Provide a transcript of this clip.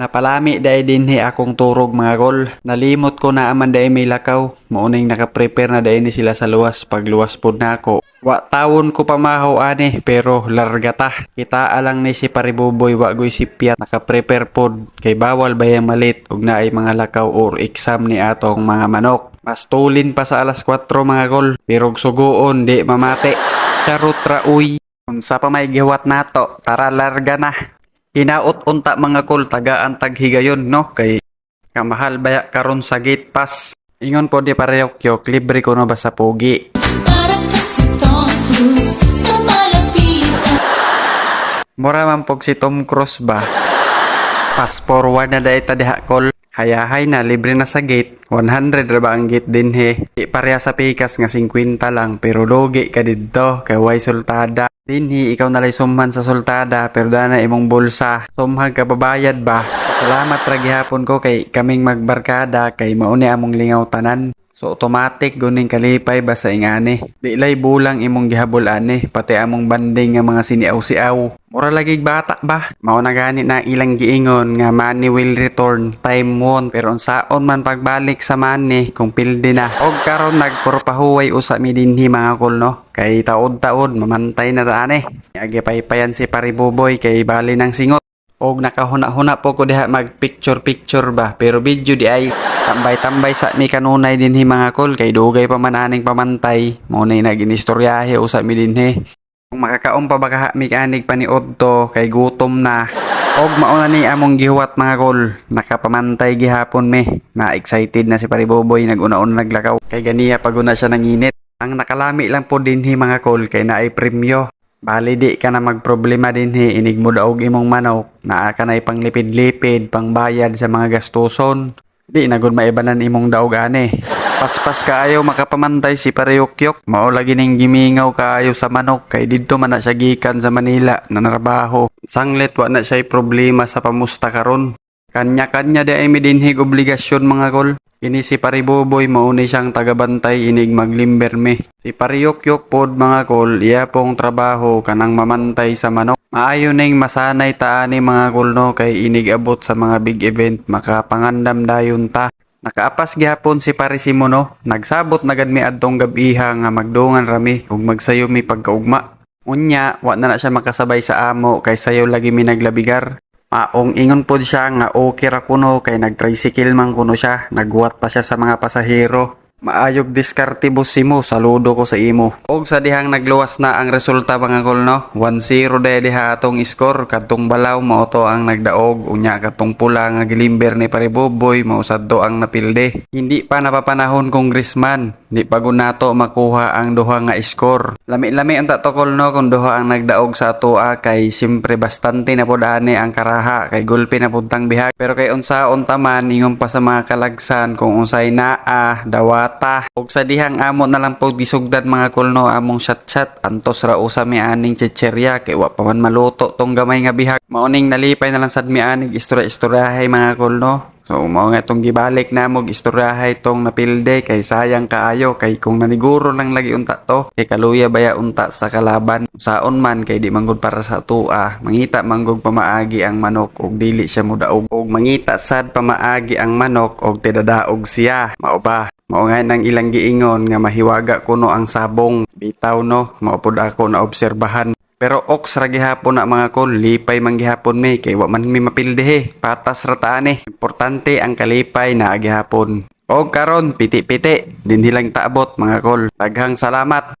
Napalami dahil dinhi akong turog mga kol. Nalimot ko na aman dahil may lakaw. Mauning nakaprepare na dahil ni sila sa luwas pag luwas po na ako. Wa tawon ko pamahaw ani pero larga ta. Kita alang ni si Paribuboy wa goy si Piat nakaprepare pod kay bawal bayang malit ug naay mga lakaw or exam ni atong mga manok. Mas tulin pa sa alas 4 mga kol pero sugoon di mamate. Charot ra uy. Unsa pa may giwat nato? Tara larga na. Hinaot unta mga kol tagaan taghigayon no kay kamahal baya karon sa gate pass. Ingon po di parehok yok libre ko no ba sa pogi. Mura man pog si Tom Cruise ba? Pass forward na dahil diha kol. Hayahay na, libre na sa gate. 100 ra ba ang gate din he? Di pareha sa pikas nga 50 lang, pero logi ka dito, kay way sultada. Dinhi, ikaw nalay summan sa sultada, pero dana imong bulsa. Sumhag ka babayad ba? Salamat ra gihapon ko kay kaming magbarkada, kay mauni among lingaw tanan. So automatic guning kalipay basta ingani. Di lay bulang imong gihabol ani pati among banding nga mga siniaw-siaw. Mura lagi bata ba? Mao na gani na ilang giingon nga money will return, time won't. Pero unsaon man pagbalik sa money kung pildi na. Og karon nagpurpahuway usa mi dinhi mga kul no. Kay taod-taod mamantay na taane. Agi paypayan si Paribuboy kay bali ng singot. Og nakahuna-huna po ko diha mag picture picture ba? Pero video di ay tambay-tambay sa mi kanunay dinhi mga kol kay dugay pa man aning pamantay. Mo na naginistoryahe usa mi dinhi kung makakaon pa baka mi kanig paniod to kay gutom na. Og mauna ni among gihuwat mga kol nakapamantay gihapon me. Na excited na si Pariboboy naguna-una naglakaw. Kay ganiya paguna siya ng init ang nakalami lang po dinhi mga kol kay naay premyo Bali di ka na magproblema din he, inig mo daog imong manok, naa ka na panglipid-lipid, pangbayad sa mga gastuson. Di na gud maibanan imong daog ane. Paspas kaayo makapamantay si Pareyukyok, mao lagi ning gimingaw kaayo sa manok kay didto man na gikan sa Manila na narabaho. Sanglit wa na siya problema sa pamusta karon. Kanya-kanya di ay midinhig obligasyon mga kol. Kini si Pariboboy mauni siyang tagabantay inig maglimberme. Si Pariyok-yok pod mga kol, iya pong trabaho kanang mamantay sa manok. Maayo ning masanay taani mga kol no kay inig abot sa mga big event makapangandam dayon ta. Nakaapas gihapon si Parisimo no, nagsabot na gad mi adtong gabiha nga magdungan rami ug magsayo mi pagkaugma. Unya, wa na na siya makasabay sa amo kay sayo lagi mi naglabigar. Maong ingon po siya nga okay ra kuno kay nag-tricycle man kuno siya, nagbuhat pa siya sa mga pasahero. Maayog diskarte mo, saludo ko sa imo. Og sa dihang nagluwas na ang resulta mga kol no, 1-0 dahil diha atong score, kadtong balaw mao to ang nagdaog, unya kadtong pula nga gilimber ni Pariboboy, mausad to ang napilde. Hindi pa napapanahon congressman, di pa nato makuha ang duha nga score. Lami-lami ang tatokol no kung duha ang nagdaog sa atoa kay siyempre bastante na pod ani ang karaha kay gulpi na puntang bihag. Pero kay unsaon taman ingon pa sa mga kalagsan kung unsay naa, dawata. Og sa dihang amo na lang po gisugdan mga kulno among chat-chat antos ra usa mi aning chicherya kay wa pa man maluto tong gamay nga bihag. Mauning nalipay na lang sad mi aning istorya-istoryahay mga kulno. So mao nga itong gibalik na mo istoryahay tong napilde kay sayang kaayo kay kung naniguro lang lagi unta to kay kaluya baya unta sa kalaban? Saon man kay di manggod para sa tua mangita manggod pamaagi ang manok og dili siya mudaog. Og mangita sad pamaagi ang manok og tidadaog siya. Mao ba? Mao nga nang ilang giingon nga mahiwaga kuno ang sabong. Bitaw no mao pud ako na obserbahan pero oks ra gihapon na mga kol, lipay man gihapon may kay wa man mi mapildehe. Patas ra taane. Importante ang kalipay na gihapon. Og karon piti-piti, din hilang taabot mga kol. Daghang salamat.